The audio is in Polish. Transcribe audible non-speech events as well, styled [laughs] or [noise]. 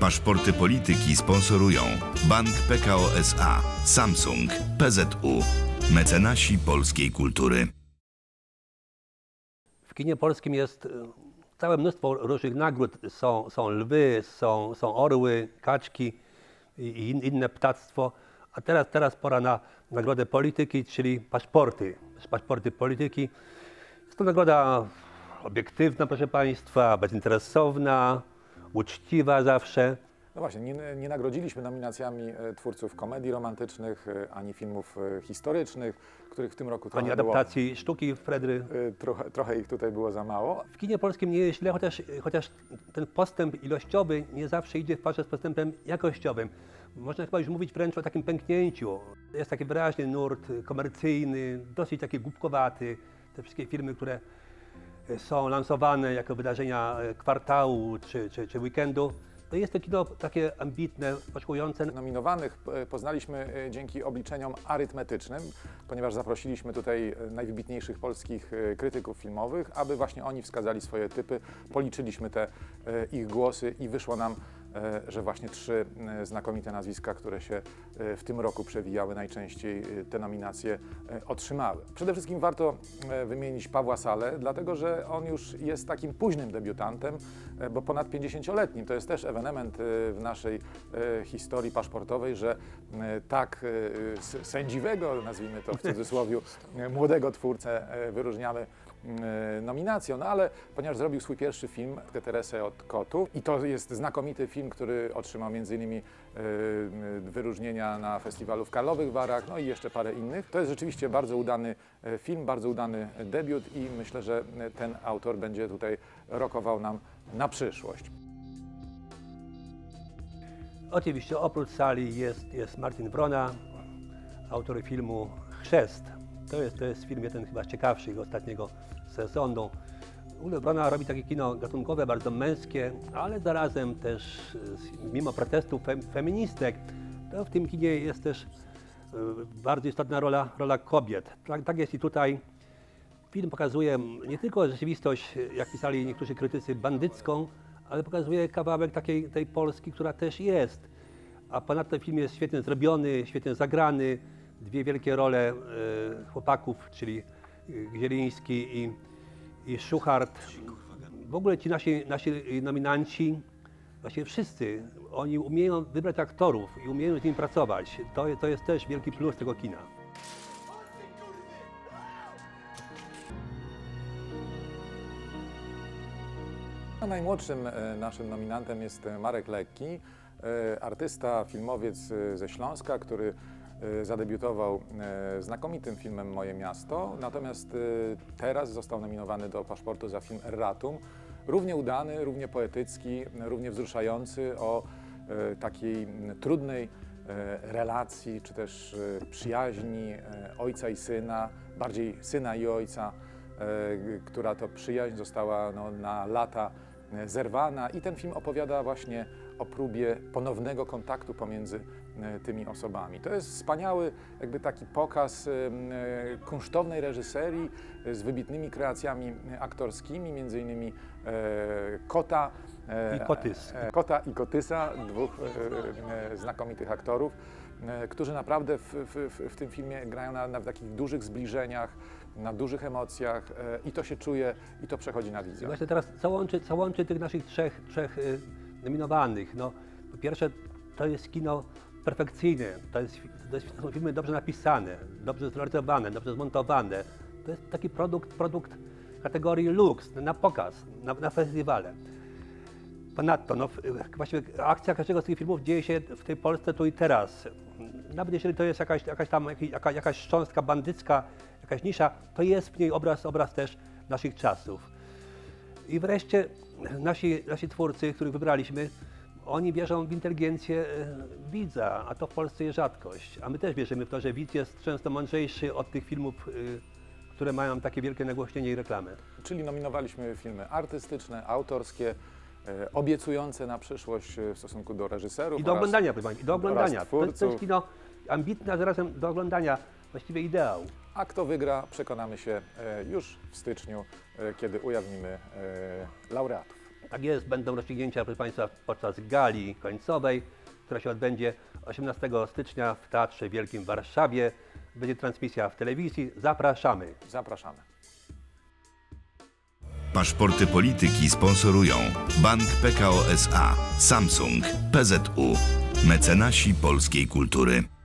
Paszporty polityki sponsorują Bank PKO SA, Samsung, PZU, mecenasi polskiej kultury. W kinie polskim jest e, całe mnóstwo różnych nagród. Są, są lwy, są, są orły, kaczki i in, inne ptactwo. A teraz, teraz pora na nagrodę polityki, czyli paszporty. Paszporty polityki. Jest to nagroda obiektywna, proszę Państwa, bezinteresowna, uczciwa zawsze. No właśnie, nie, nie nagrodziliśmy nominacjami e, twórców komedii romantycznych, e, ani filmów e, historycznych, których w tym roku trochę Ani adaptacji sztuki Fredry. było, trochę, trochę ich tutaj było za mało. W kinie polskim nie jest źle, chociaż, chociaż ten postęp ilościowy nie zawsze idzie w parze z postępem jakościowym. Można chyba już mówić wręcz o takim pęknięciu. Jest taki wyraźny nurt komercyjny, dosyć taki głupkowaty. Te wszystkie filmy, które są lansowane jako wydarzenia kwartału czy, czy, czy weekendu, to jest to kino takie ambitne, poszukujące Nominowanych e, poznaliśmy e, dzięki obliczeniom arytmetycznym, ponieważ zaprosiliśmy tutaj e, najwybitniejszych polskich e, krytyków filmowych, aby właśnie oni wskazali swoje typy. Policzyliśmy te e, ich głosy i wyszło nam, e, że właśnie trzy e, znakomite nazwiska, które się e, w tym roku przewijały, najczęściej e, te nominacje e, otrzymały. Przede wszystkim warto e, wymienić Pawła Salę, dlatego że on już jest takim późnym debiutantem, e, bo ponad 50-letnim. To jest też ewenement e, w naszej e, historii paszportowej, że e, tak e, sędziwego, nazwijmy to w cudzysłowie, e, [laughs] młodego twórcę e, wyróżniamy e, nominacją, no ale ponieważ zrobił swój pierwszy film, Teresę od kotów i to jest znakomity film, który otrzymał m.in. e, wyróżnienia na festiwalu w Karlowych Warach, no i jeszcze parę innych. To jest rzeczywiście bardzo udany e, film, bardzo udany debiut i myślę, że ten autor będzie tutaj rokował nam na przyszłość. Oczywiście oprócz sali jest, jest Martin Wrona, autor filmu Chrzest. To jest, to jest film jeden chyba z ciekawszych ostatniego sezonu. Wrona robi takie kino gatunkowe, bardzo męskie, ale zarazem też y, mimo protestów fem, feministek, to w tym kinie jest też y, bardzo istotna rola, rola kobiet. Tak, tak jest i tutaj. Film pokazuje nie tylko rzeczywistość, jak pisali niektórzy krytycy, bandycką, ale pokazuje kawałek takiej tej Polski, która też jest. A ponadto film jest świetnie zrobiony, świetnie zagrany. Dwie wielkie role e, chłopaków, czyli e, Zieliński i, i Szuchart. W ogóle ci nasi, nasi nominanci, właśnie wszyscy, oni umieją wybrać aktorów i umieją z nimi pracować. To, to jest też wielki plus tego kina. A Najmłodszym e, naszym nominantem jest e, Marek Lekki, e, artysta, filmowiec e, ze Śląska, który e, zadebiutował e, znakomitym filmem Moje Miasto, natomiast e, teraz został nominowany do paszportu za film Erratum. Równie udany, równie poetycki, równie wzruszający o takiej trudnej relacji, czy też przyjaźni ojca i syna, bardziej syna i ojca, która to przyjaźń została no, na lata zerwana i ten film opowiada właśnie o próbie ponownego kontaktu pomiędzy e, tymi osobami. To jest wspaniały jakby taki pokaz e, e, kunsztownej reżyserii z wybitnymi kreacjami aktorskimi, między innymi Kota I Kotys. Kota i Kotysa, dwóch znakomitych aktorów, którzy naprawdę w, w, w- tym filmie grają na, na takich dużych zbliżeniach, na dużych emocjach i to się czuje i to przechodzi na widzę. właśnie teraz co łączy, co łączy tych naszych trzech, trzech y, nominowanych? No, po pierwsze, to jest kino perfekcyjne, to, jest, to, są filmy dobrze napisane, dobrze zrealizowane, dobrze zmontowane. To jest taki produkt, produkt kategorii lux, na pokaz, na, na festiwale. Ponadto, no, właściwie akcja każdego z tych filmów dzieje się w tej Polsce tu i teraz. Nawet jeżeli to jest jakaś, jakaś tam jaka, jakaś szczątka bandycka, jakaś nisza, to jest w niej obraz, obraz też naszych czasów. I wreszcie nasi, nasi twórcy, których wybraliśmy, oni wierzą w inteligencję e, widza, a to w Polsce jest rzadkość. A my też wierzymy w to, że widz jest często mądrzejszy od tych filmów, y, które mają takie wielkie nagłośnienie i reklamy. Czyli nominowaliśmy filmy artystyczne, autorskie, e, obiecujące na przyszłość e, w stosunku do reżyserów I do oraz- oglądania, proszę Państwa, i do oglądania. To to jest kino ambitne, a zarazem do oglądania. Właściwie ideał. A kto wygra, przekonamy się e, już w styczniu, e, kiedy ujawnimy e, laureatów. Tak jest, będą rozstrzygnięcia, proszę Państwa, podczas gali końcowej, która się odbędzie 18 stycznia w Teatrze Wielkim w Warszawie. Będzie transmisja w telewizji. Zapraszamy. Zapraszamy. Paszporty polityki sponsorują Bank PKO SA, Samsung, PZU, mecenasi polskiej kultury.